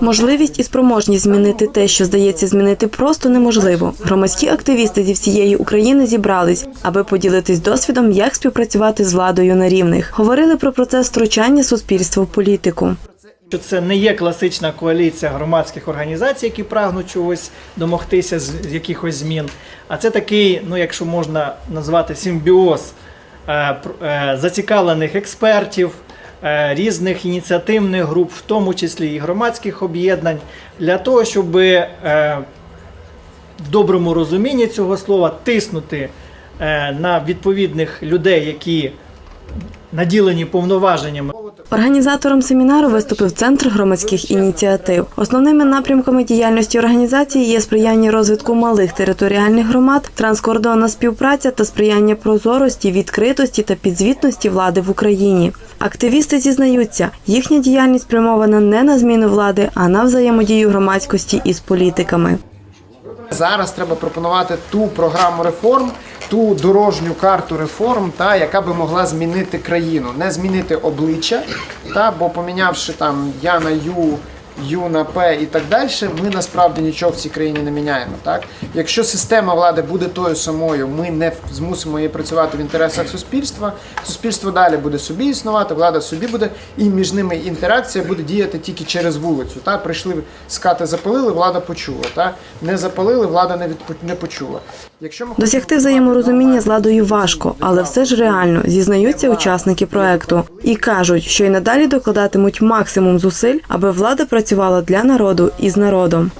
Можливість і спроможність змінити те, що здається змінити просто неможливо. Громадські активісти зі всієї України зібрались, аби поділитись досвідом, як співпрацювати з владою на рівних. Говорили про процес втручання суспільства в політику. що це не є класична коаліція громадських організацій, які прагнуть чогось домогтися з якихось змін. А це такий, ну якщо можна назвати симбіоз е, е, зацікавлених експертів, різних ініціативних груп, в тому числі і громадських об'єднань, для того, щоб е, в доброму розумінні цього слова тиснути е, на відповідних людей, які наділені повноваженнями. Організатором семінару виступив Центр громадських ініціатив. Основними напрямками діяльності організації є сприяння розвитку малих територіальних громад, транскордонна співпраця та сприяння прозорості, відкритості та підзвітності влади в Україні. Активісти зізнаються, їхня діяльність спрямована не на зміну влади, а на взаємодію громадськості із політиками. Зараз треба пропонувати ту програму реформ, ту дорожню карту реформ, та яка би могла змінити країну, не змінити обличчя, та бо помінявши там я на Ю. Ю на П і так далі, ми насправді нічого в цій країні не міняємо. Так, якщо система влади буде тою самою, ми не змусимо її працювати в інтересах суспільства. Суспільство далі буде собі існувати, влада собі буде, і між ними інтеракція буде діяти тільки через вулицю. Та прийшли скати, запалили, влада почула. Та не запалили, влада не відпо- не почула. Якщо ми Досягти взаєморозуміння з владою важко, але все ж реально зізнаються учасники проекту і кажуть, що й надалі докладатимуть максимум зусиль, аби влада працювала для народу і з народом.